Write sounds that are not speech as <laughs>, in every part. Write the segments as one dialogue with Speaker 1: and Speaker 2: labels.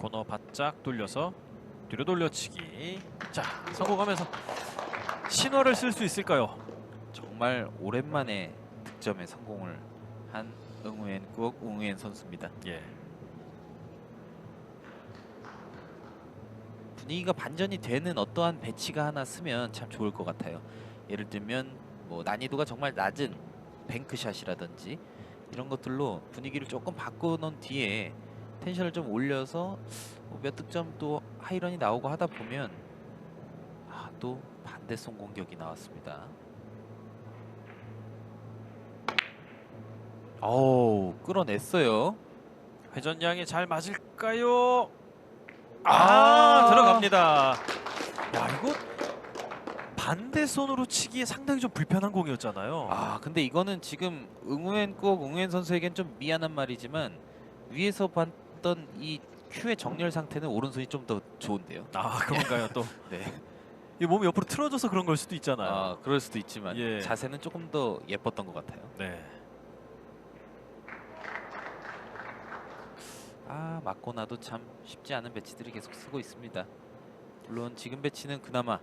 Speaker 1: 코너 바짝 돌려서 뒤로 돌려치기. 자 성공하면서 신호를 쓸 수 있을까요?
Speaker 2: 정말 오랜만에 득점에 성공을 한 응우엔 꼭 응우엔 선수입니다.
Speaker 1: 예.
Speaker 2: 분위기가 반전이 되는 어떠한 배치가 하나 쓰면 참 좋을 것 같아요. 예를 들면 뭐 난이도가 정말 낮은 뱅크샷이라든지 이런 것들로 분위기를 조금 바꿔놓은 뒤에 텐션을 좀 올려서 뭐몇 득점 또 하이런이 나오고 하다 보면 아, 또 반대손 공격이 나왔습니다. 어우 끌어냈어요.
Speaker 1: 회전량이 잘 맞을까요? 아, 들어갑니다. 야 이거 반대 손으로 치기에 상당히 좀 불편한 공이었잖아요.
Speaker 2: 아 근데 이거는 지금 응우엔 꼭 응우엔 선수에겐 좀 미안한 말이지만 위에서 봤던 이 큐의 정렬 상태는 오른손이 좀 더 좋은데요.
Speaker 1: 아 그런가요 또? <laughs>
Speaker 2: 네.
Speaker 1: 이 몸이 옆으로 틀어져서 그런 걸 수도 있잖아요.
Speaker 2: 아 그럴 수도 있지만
Speaker 1: 예.
Speaker 2: 자세는 조금 더 예뻤던 것 같아요.
Speaker 1: 네.
Speaker 2: 아 맞고 나도 참 쉽지 않은 배치들이 계속 쓰고 있습니다. 물론 지금 배치는 그나마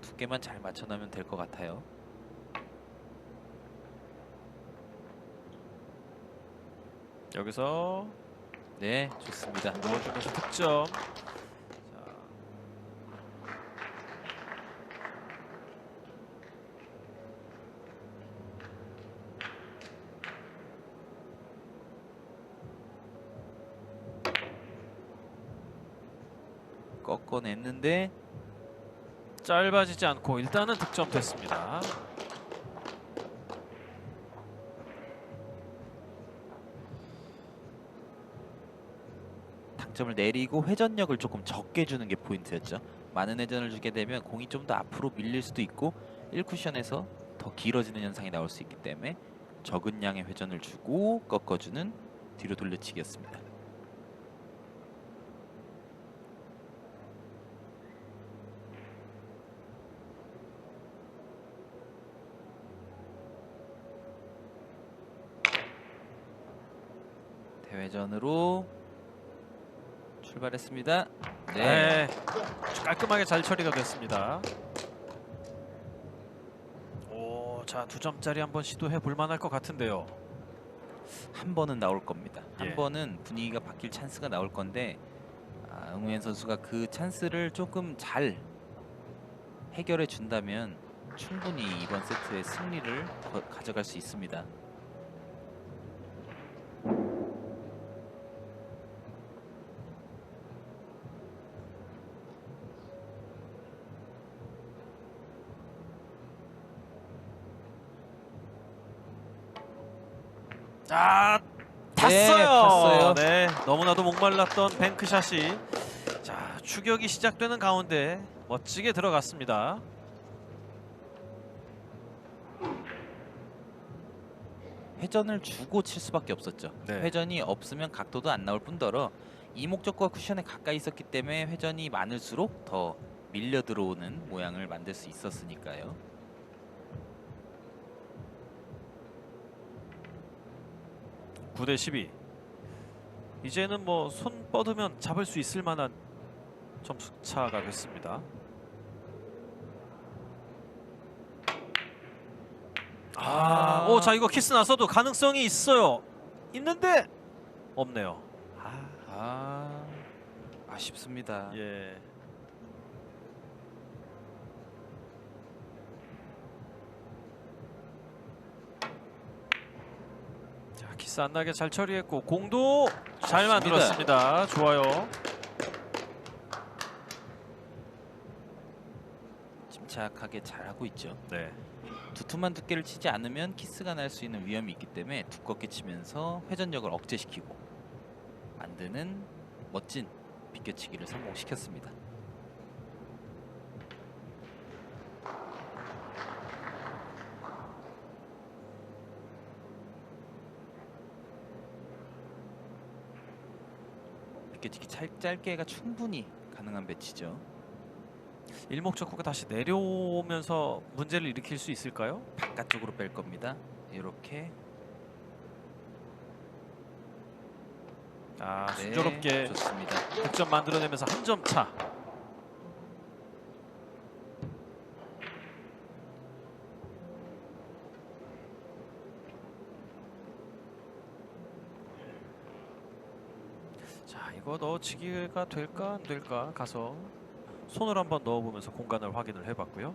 Speaker 2: 두께만 잘 맞춰나면 될 것 같아요.
Speaker 1: 여기서
Speaker 2: 네 좋습니다.
Speaker 1: 넣어주면서 득점. 자,
Speaker 2: 꺾어냈는데
Speaker 1: 짧아지지 않고 일단은 득점 됐습니다.
Speaker 2: 당점을 내리고 회전력을 조금 적게 주는 게 포인트였죠. 많은 회전을 주게 되면 공이 좀 더 앞으로 밀릴 수도 있고 1쿠션에서 더 길어지는 현상이 나올 수 있기 때문에 적은 양의 회전을 주고 꺾어주는 뒤로 돌려치기였습니다. 대회전으로 출발했습니다.
Speaker 1: 네. 깔끔하게 잘 처리가 됐습니다. 오, 자, 두 점짜리 한번 시도해 볼 만할 것 같은데요.
Speaker 2: 한 번은 나올 겁니다. 한
Speaker 1: 예.
Speaker 2: 번은 분위기가 바뀔 찬스가 나올 건데 아, 응우엔 선수가 그 찬스를 조금 잘 해결해 준다면 충분히 이번 세트의 승리를 거- 가져갈 수 있습니다.
Speaker 1: 아,
Speaker 2: 네,
Speaker 1: 탔어요.
Speaker 2: 탔어요.
Speaker 1: 네, 너무나도 목말랐던 뱅크샷이 자, 추격이 시작되는 가운데 멋지게 들어갔습니다.
Speaker 2: 회전을 주고 칠 수밖에 없었죠.
Speaker 1: 네.
Speaker 2: 회전이 없으면 각도도 안 나올 뿐더러 이 목적과 쿠션에 가까이 있었기 때문에 회전이 많을수록 더 밀려 들어오는 모양을 만들 수 있었으니까요.
Speaker 1: 구대 12. 이제는 뭐 손 뻗으면 잡을 수 있을 만한 점수 차가 됐습니다. 아, 오, 자 이거 키스 나서도 가능성이 있어요. 있는데 없네요. 아,
Speaker 2: 아 아쉽습니다.
Speaker 1: 예. 자, 키스 안 나게 잘 처리했고 공도 잘
Speaker 2: 좋습니다.
Speaker 1: 만들었습니다. 좋아요.
Speaker 2: 침착하게 잘하고 있죠.
Speaker 1: 네.
Speaker 2: 두툼한 두께를 치지 않으면 키스가 날 수 있는 위험이 있기 때문에 두껍게 치면서 회전력을 억제시키고 만드는 멋진 비껴치기를 성공시켰습니다. 비껴치기 찰, 짧게가 충분히 가능한 배치죠.
Speaker 1: 일목적구가 다시 내려오면서 문제를 일으킬 수 있을까요?
Speaker 2: 바깥쪽으로 뺄 겁니다. 이렇게
Speaker 1: 아
Speaker 2: 네,
Speaker 1: 순조롭게
Speaker 2: 좋습니다.
Speaker 1: 득점 만들어내면서 한 점 차. 자 이거 넣어치기가 될까 안 될까 가서 손을 한번 넣어보면서 공간을 확인을 해봤고요.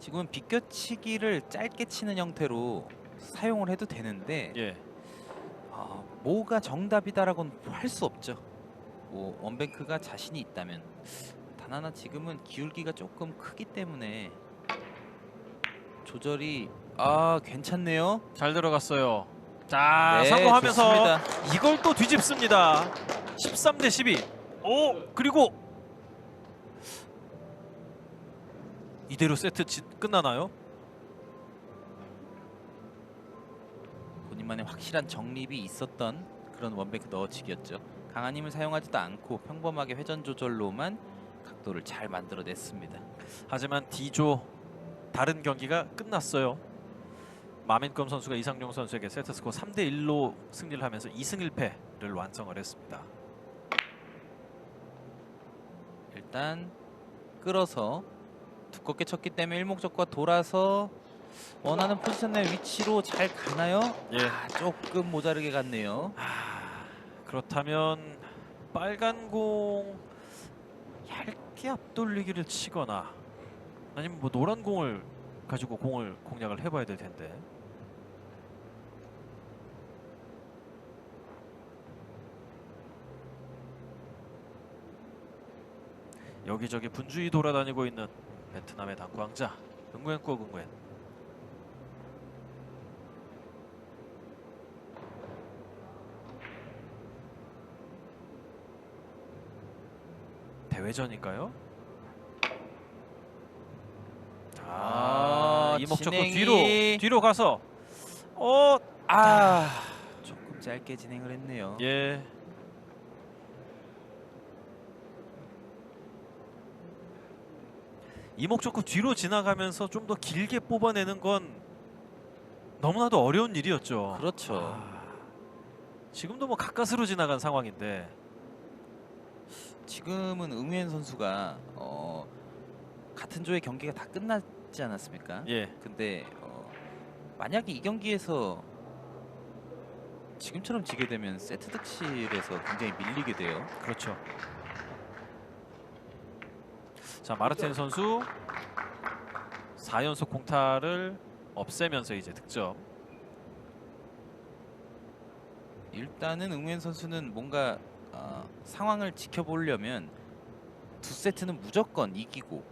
Speaker 2: 지금은 비껴치기를 짧게 치는 형태로 사용을 해도 되는데
Speaker 1: 예,
Speaker 2: 아, 뭐가 정답이다라고는 할 수 없죠. 뭐 원뱅크가 자신이 있다면 단 하나 지금은 기울기가 조금 크기 때문에 조절이 아 괜찮네요.
Speaker 1: 잘 들어갔어요. 자
Speaker 2: 네,
Speaker 1: 성공하면서
Speaker 2: 좋습니다.
Speaker 1: 이걸 또 뒤집습니다. 13 대 12. 오 그리고 이대로 세트 지- 끝나나요?
Speaker 2: 본인만의 확실한 정립이 있었던 그런 원뱅크 넣어치기였죠. 강한 힘을 사용하지도 않고 평범하게 회전 조절로만 각도를 잘 만들어냈습니다.
Speaker 1: 하지만 D조 다른 경기가 끝났어요. 마민검 선수가 이상용 선수에게 세트 스코어 3대 1로 승리를 하면서 2승 1패를 완성을 했습니다.
Speaker 2: 일단 끌어서 두껍게 쳤기 때문에 일목적과 돌아서 원하는 포지션 내 위치로 잘 가나요?
Speaker 1: 예.
Speaker 2: 아, 조금 모자르게 갔네요.
Speaker 1: 아, 그렇다면 빨간 공 얇게 앞돌리기를 치거나 아니면 뭐 노란 공을 가지고 공을 공략을 해봐야 될 텐데. 여기저기 분주히 돌아다니고 있는 베트남의 당구 왕자 응구엔꼬 응구엔 대회전인가요? 아,
Speaker 2: 아,
Speaker 1: 이목적고
Speaker 2: 진행이-
Speaker 1: 뒤로 뒤로 가서 어,
Speaker 2: 아, 조금 짧게 진행을 했네요.
Speaker 1: 예. 이목적고 뒤로 지나가면서 좀 더 길게 뽑아내는 건 너무나도 어려운 일이었죠.
Speaker 2: 그렇죠.
Speaker 1: 아, 지금도 뭐 가까스로 지나간 상황인데
Speaker 2: 지금은 응우현 선수가 어, 같은 조의 경기가 다 끝났지 않았습니까?
Speaker 1: 예,
Speaker 2: 근데 어, 만약에 이 경기에서 지금처럼 지게 되면 세트 득실에서 굉장히 밀리게 돼요.
Speaker 1: 그렇죠. 자 마르틴 선수 4연속 공타를 없애면서 이제 득점.
Speaker 2: 일단은 응우현 선수는 뭔가 어, 상황을 지켜보려면 두 세트는 무조건 이기고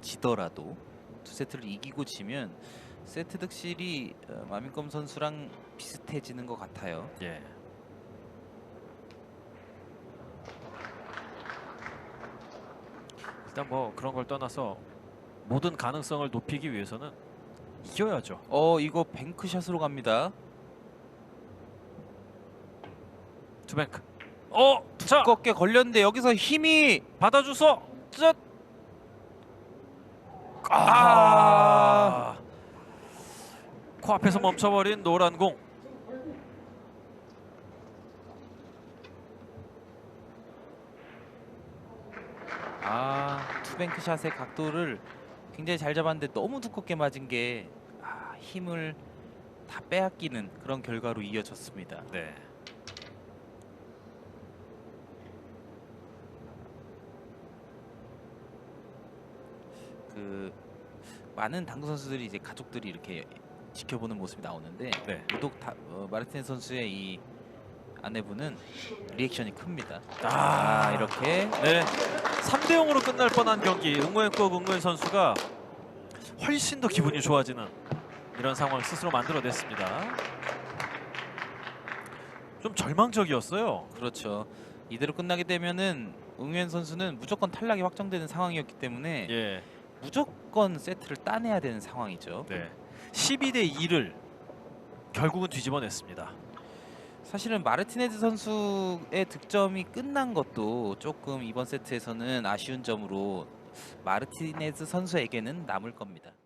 Speaker 2: 지더라도 두 세트를 이기고 지면 세트 득실이 어, 마민검 선수랑 비슷해지는 것 같아요.
Speaker 1: 예. 일단 뭐 그런 걸 떠나서 모든 가능성을 높이기 위해서는 이겨야죠.
Speaker 2: 어 이거 뱅크샷으로 갑니다.
Speaker 1: 투뱅크. 어, 자
Speaker 2: 두껍게 걸렸는데 여기서 힘이
Speaker 1: 받아줘서 쯧. 아.
Speaker 2: 아.
Speaker 1: 코앞에서 멈춰버린 노란 공.
Speaker 2: 아 투뱅크 샷의 각도를 굉장히 잘 잡았는데 너무 두껍게 맞은 게 아, 힘을 다 빼앗기는 그런 결과로 이어졌습니다.
Speaker 1: 네.
Speaker 2: 그 많은 당구 선수들이 이제 가족들이 이렇게 지켜보는 모습이 나오는데
Speaker 1: 네.
Speaker 2: 유독 다, 어, 마르틴 선수의 이 아내분은 리액션이 큽니다.
Speaker 1: 아,
Speaker 2: 아 이렇게
Speaker 1: 네. 3대 0으로 끝날 뻔한 경기 응모현과 응모현 선수가 훨씬 더 기분이 좋아지는 이런 상황을 스스로 만들어냈습니다. 좀 절망적이었어요.
Speaker 2: 그렇죠. 이대로 끝나게 되면은 응현 선수는 무조건 탈락이 확정되는 상황이었기 때문에
Speaker 1: 예.
Speaker 2: 무조건 세트를 따내야 되는 상황이죠.
Speaker 1: 네. 12대 2를 결국은 뒤집어냈습니다.
Speaker 2: 사실은 마르티네즈 선수의 득점이 끝난 것도 조금 이번 세트에서는 아쉬운 점으로 마르티네즈 선수에게는 남을 겁니다.